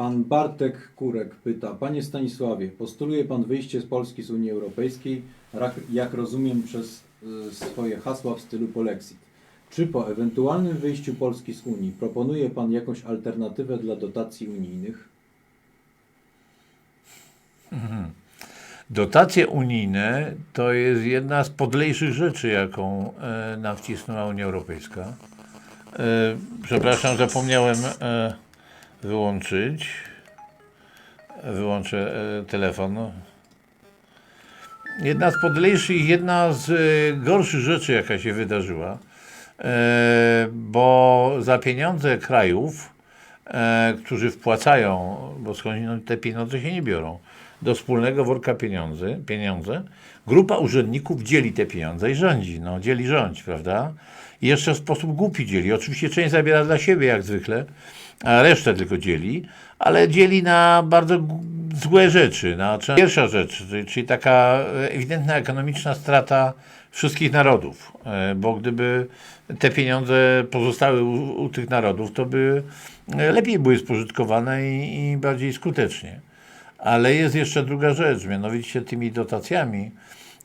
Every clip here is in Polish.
Pan Bartek Kurek pyta, Panie Stanisławie, postuluje Pan wyjście z Polski z Unii Europejskiej, jak rozumiem przez y, swoje hasła w stylu Polexit. Czy po ewentualnym wyjściu Polski z Unii proponuje Pan jakąś alternatywę dla dotacji unijnych? Dotacje unijne to jest jedna z podlejszych rzeczy, jaką e, nam wcisnęła Unia Europejska. E, przepraszam, zapomniałem e, wyłączyć. Wyłączę e, telefon. Jedna z podlejszych, jedna z e, gorszych rzeczy, jaka się wydarzyła, e, bo za pieniądze krajów, którzy wpłacają, bo skądinąd te pieniądze się nie biorą, do wspólnego worka pieniądze, pieniądze, grupa urzędników dzieli te pieniądze i rządzi. No, dzieli rządź, prawda? I jeszcze w sposób głupi dzieli. Oczywiście część zabiera dla siebie, jak zwykle, a resztę tylko dzieli, ale dzieli na bardzo złe rzeczy. Czę- pierwsza rzecz, czyli, taka ewidentna ekonomiczna strata wszystkich narodów, E, bo gdyby te pieniądze pozostały u, u tych narodów, to by e, lepiej były spożytkowane i, i bardziej skutecznie. Ale jest jeszcze druga rzecz, mianowicie tymi dotacjami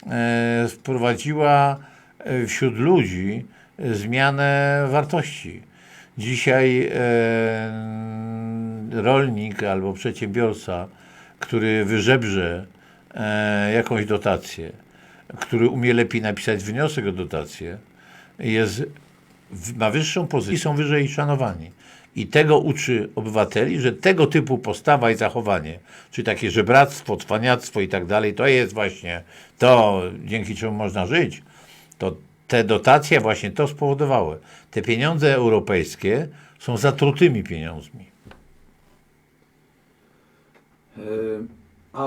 e, wprowadziła e, wśród ludzi e, zmianę wartości. Dzisiaj e, rolnik albo przedsiębiorca, który wyżebrze e, jakąś dotację, który umie lepiej napisać wniosek o dotację, jest, ma wyższą pozycję i są wyżej szanowani. I tego uczy obywateli, że tego typu postawa i zachowanie, czyli takie żebractwo, cwaniactwo i tak dalej, to jest właśnie to, dzięki czemu można żyć, to te dotacje właśnie to spowodowały. Te pieniądze europejskie są zatrutymi pieniądzmi. E,